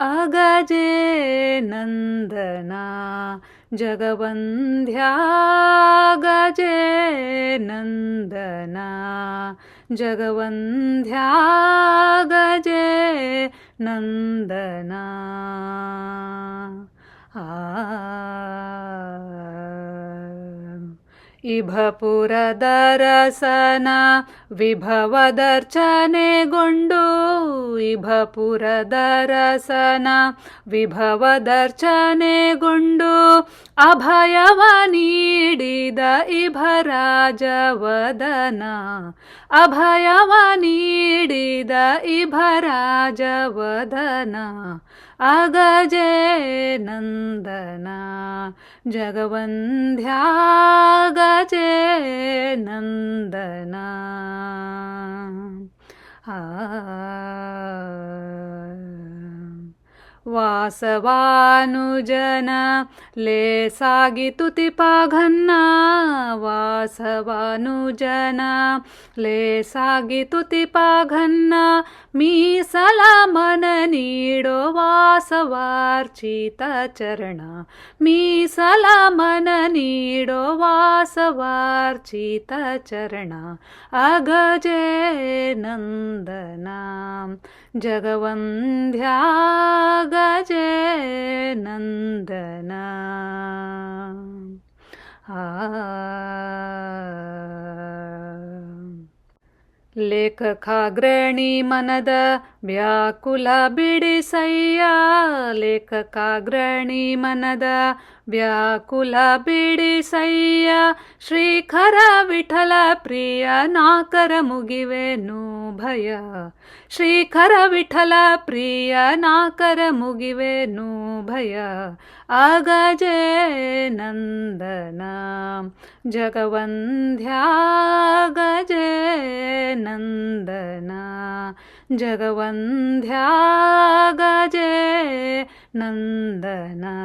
अगजे नंदना जगबंध्या गजे नंदना जगवंध्या गजे नंदना। आ ಇಭಪುರದರಸನ ವಿಭವದರ್ಚನೆಗೊಂಡು ಇಭಪುರದರಸನ ವಿಭವದರ್ಚನೆಗೊಂಡು ಅಭಯವ ನೀಡಿದ ಇಭರಾಜವದನ. ಅಭಯವ ನೀಡಿದ ಇಭರಾಜವದನ. ಅಗಜೇನಂದನ ಜಗವಂಧ್ಯಾ ಜಗವಂದ್ಯಾ ಗಜೆ ನಂದನ. ಆ ವಾಸವಾನುಜನ ಲೇಸಾಗಿ ತುತಿಪಾಘನ್ನ ವಾಸವಾನುಜನ ಲೇಸಾಗಿ ತುತಿಪಾಘನ್ನ ಮೀಸಲ ಮನ ನೀಡೋ ವಾಸವಾರ್ಚಿತ ಚರಣ ಮೀಸಲ ಮನ ನೀಡೋ ವಾಸವಾರ್ಚಿತ ಚರಣ ಅಗಜೆ ನಂದನ ಜಗವಂದ್ಯಾ गजनन्दना लेखकाग्रणी मनद ವ್ಯಾಕುಲ ಬಿಡಿಸಯ್ಯ ಲೇಖಕಾಗ್ರಣಿ ಮನದ. ವ್ಯಾಕುಲ ಬಿಡಿಸಯ್ಯ ಶ್ರೀಖರ ವಿಠಲ ಪ್ರಿಯ, ನಾಕರ ಮುಗಿವೆನು ಭಯ ಶ್ರೀಖರ ವಿಠಲ ಪ್ರಿಯ, ನಾಕರ ಮುಗಿವೆನು ಭಯ ಅಗಜೆ ನಂದನ. ಜಗವಂದ್ಯಾ ಗಜೇ ನಂದನ. जगवन्ध्या गजे नन्दना